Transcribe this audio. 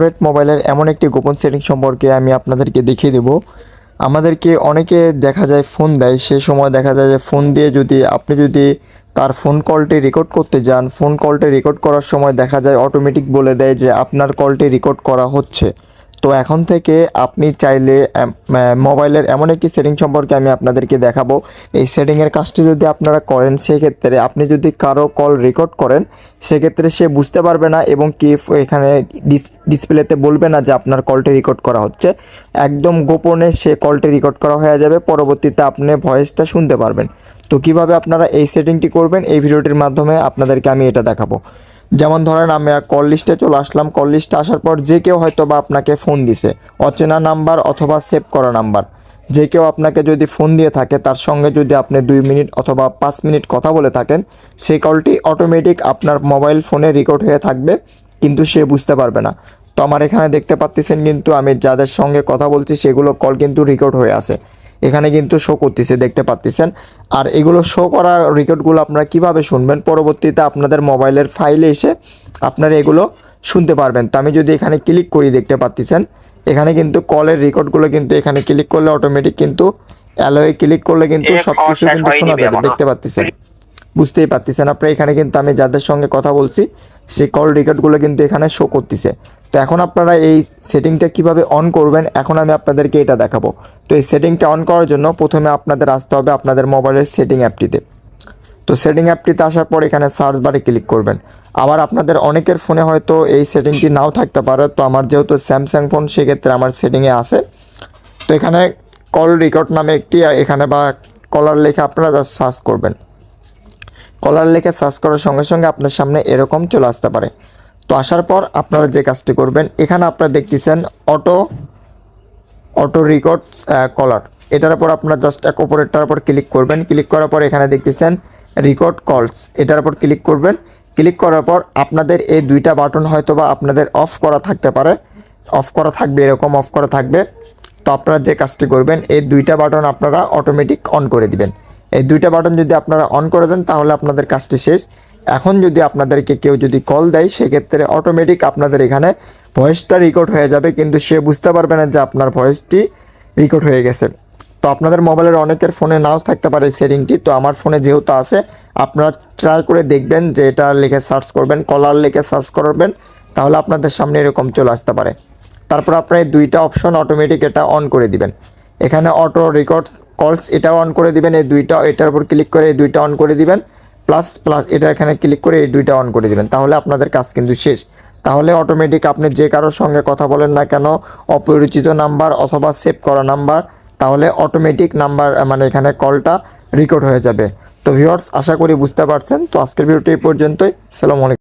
Android মোবাইলের এমন একটি গোপন সেটিং সম্পর্কে আমি আপনাদেরকে দেখিয়ে দেব। আমাদেরকে অনেকে দেখা যায় ফোন দেয়, সে সময় দেখা যায় যে ফোন দিয়ে যদি, আপনি যদি তার ফোন কলটি রেকর্ড করতে যান ফোন কলটি রেকর্ড করার সময় দেখা যায় অটোমেটিক বলে দেয় যে আপনার কলটি রেকর্ড করা হচ্ছে। তো এখন থেকে আপনি চাইলে মোবাইলের এমন একটি সেটিং সম্পর্কে আমি আপনাদেরকে দেখাবো। এই সেটিংয়ের কাজটি যদি আপনারা করেন, সেক্ষেত্রে আপনি যদি কারও কল রেকর্ড করেন, সেক্ষেত্রে সে বুঝতে পারবে না এবং কি এখানে ডিসপ্লেতে বলবে না যে আপনার কলটি রেকর্ড করা হচ্ছে। একদম গোপনে সে কলটি রেকর্ড করা হয়ে যাবে, পরবর্তীতে আপনি ভয়েসটা শুনতে পারবেন। তো কীভাবে আপনারা এই সেটিংটি করবেন, এই ভিডিওটির মাধ্যমে আপনাদেরকে আমি এটা দেখাবো। যেমন ধরেন আমি কল লিস্টে চলে আসলাম কল লিস্টে আসার পর যে কেউ হয়তো বা আপনাকে ফোন দিছে, অচেনা নাম্বার অথবা সেভ করা নাম্বার যে কেউ আপনাকে যদি ফোন দিয়ে থাকে, তার সঙ্গে যদি আপনি দুই মিনিট অথবা পাঁচ মিনিট কথা বলে থাকেন সেই কলটি অটোমেটিক আপনার মোবাইল ফোনে রেকর্ড হয়ে থাকবে, কিন্তু সে বুঝতে পারবে না। তো আমার এখানে দেখতে পাচ্ছেন কিন্তু আমি যাদের সঙ্গে কথা বলছি, সেগুলো কল কিন্তু রেকর্ড হয়ে আছে। এখানে কিন্তু শো করতেছে দেখতে পাচ্ছেন আর এগুলো শো করা রেকর্ডগুলো আপনারা কীভাবে শুনবেন? পরবর্তীতে আপনাদের মোবাইলের ফাইলে এসে আপনারা এগুলো শুনতে পারবেন। তো আমি যদি এখানে ক্লিক করি দেখতে পাচ্ছেন এখানে কিন্তু কলের রেকর্ডগুলো কিন্তু এখানে ক্লিক করলে অটোমেটিক কিন্তু অ্যালোয়ে ক্লিক করলে কিন্তু সব কিছু কিন্তু শোনা যাবে। দেখতে পাচ্ছেন বুঝতেই পারতেছেন। আপনারা এখানে কিন্তু আমি যাদের সঙ্গে কথা বলছি সেই কল রেকর্ডগুলো কিন্তু এখানে শো করতেছে। তো এখন আপনারা এই সেটিংটা কীভাবে অন করবেন, এখন আমি আপনাদেরকে এটা দেখাবো। তো এই সেটিংটা অন করার জন্য প্রথমে আপনাদের আসতে হবে আপনাদের মোবাইলের সেটিং অ্যাপটিতে তো সেটিং অ্যাপটিতে আসার পর এখানে সার্চ বারে ক্লিক করবেন। আবার আপনাদের অনেকের ফোনে হয়তো এই সেটিংটি নাও থাকতে পারে, তো আমার যেহেতু স্যামসাং ফোন সেক্ষেত্রে আমার সেটিংয়ে আছে। তো এখানে কল রেকর্ড নামে একটি, এখানে বা কলার লেখা আপনারা জাস্ট সার্চ করবেন। কলার লেখে সার্চ করার সঙ্গে সঙ্গে আপনার সামনে এরকম চলে আসতে পারে। তো আসার পর আপনারা যে কাজটি করবেন, এখানে আপনারা দেখতেছেন অটো অটো রেকর্ড কলার এটার উপর আপনারা জাস্ট এক ওপরেরটার উপর ক্লিক করবেন। ক্লিক করার পর এখানে দেখতেছেন রেকর্ড কলস এটার উপর ক্লিক করবেন। ক্লিক করার পর আপনাদের এই দুইটা বাটন হয়তো বা আপনাদের অফ করা থাকতে পারে। অফ করা থাকবে, এরকম অফ করা থাকবে। তো আপনারা যে কাজটি করবেন, এই দুইটা বাটন আপনারা অটোমেটিক অন করে দিবেন। এই দুইটা বাটন যদি আপনারা অন করে দেন, তাহলে আপনাদের কাজটি শেষ। এখন যদি আপনাদেরকে কেউ যদি কল দেয়, সেক্ষেত্রে অটোমেটিক আপনাদের এখানে ভয়েসটা রেকর্ড হয়ে যাবে, কিন্তু সে বুঝতে পারবে না যে আপনার ভয়েসটি রেকর্ড হয়ে গেছে। তো আপনাদের মোবাইলের অনেকের ফোনে নাও থাকতে পারে সেটিংটি। তো আমার ফোনে যেহেতু আছে, আপনারা ট্রাই করে দেখবেন যে এটা লিখে সার্চ করবেন কলার লিখে সার্চ করবেন, তাহলে আপনাদের সামনে এরকম চলে আসতে পারে। তারপর আপনার এই দুইটা অপশন অটোমেটিক এটা অন করে দিবেন। এখানে অটো রেকর্ড কলস এটাও অন করে দিবেন, এই দুইটা, এটার উপর ক্লিক করে এই দুইটা অন করে দিবেন। প্লাস প্লাস এটা এখানে ক্লিক করে এই দুইটা অন করে দিবেন। তাহলে আপনাদের কাজ কিন্তু শেষ। তাহলে অটোমেটিক আপনি যে কারোর সঙ্গে কথা বলেন না কেন, অপরিচিত নাম্বার অথবা সেভ করা নাম্বার তাহলে অটোমেটিক নাম্বার মানে এখানে কলটা রেকর্ড হয়ে যাবে। তো ভিউয়ার্স আশা করি বুঝতে পারছেন। তো আজকের ভিডিওটি এই পর্যন্তই। সালাম আলাইকুম।